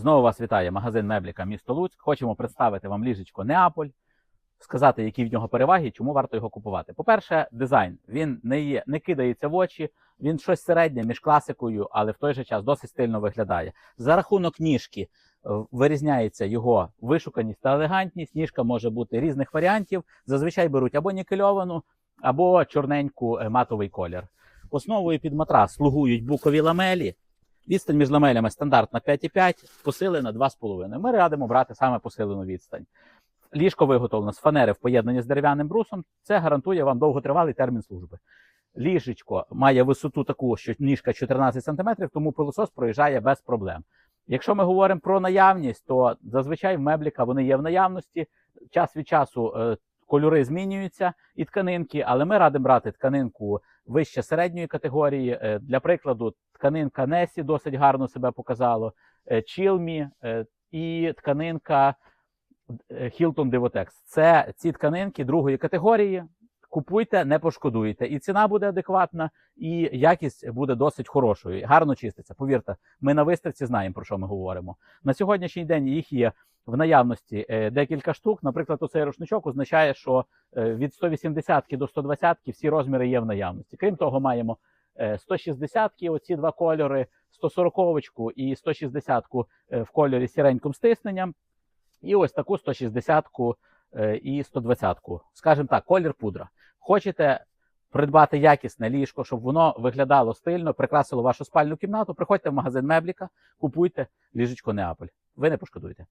Знову вас вітає магазин Мебліка місто Луцьк. Хочемо представити вам ліжечко Неаполь, сказати, які в нього переваги чому варто його купувати. По-перше, дизайн він не є, не кидається в очі, він щось середнє між класикою, але в той же час досить стильно виглядає. За рахунок ніжки е, вирізняється його вишуканість та елегантність. Ніжка може бути різних варіантів. Зазвичай беруть або нікельовану, або чорненьку е, матовий колір. Основою під матрас слугують букові ламелі. Відстань між ламелями стандартна 5,5, посилена 2,5. Ми радимо брати саме посилену відстань. Ліжко виготовлено з фанери в поєднанні з дерев'яним брусом. Це гарантує вам довготривалий термін служби. Ліжечко має висоту таку, що ніжка 14 см, тому пилосос проїжджає без проблем. Якщо ми говоримо про наявність, то зазвичай в мебліка вони є в наявності. Час від часу е, кольори змінюються і тканинки, але ми радимо брати тканинку вище середньої категорії. Е, Для прикладу, тканинка Несі досить гарно себе показала, е, Чілмі е, і тканинка Hilton Devotex. Це ці тканинки другої категорії. Купуйте, не пошкодуєте. І ціна буде адекватна, і якість буде досить хорошою. Гарно чиститься. Повірте, ми на виставці знаємо, про що ми говоримо. На сьогоднішній день їх є в наявності е, декілька штук. Наприклад, оцей рушничок означає, що е, від 180 до 120 всі розміри є в наявності. Крім того, маємо 160 оці два кольори, 140 і 160 в кольорі з стисненням. І ось таку 160 і 120 Скажімо так, колір пудра. Хочете придбати якісне ліжко, щоб воно виглядало стильно, прикрасило вашу спальну кімнату, приходьте в магазин Мебліка, купуйте ліжечко Неаполь. Ви не пошкодуєте.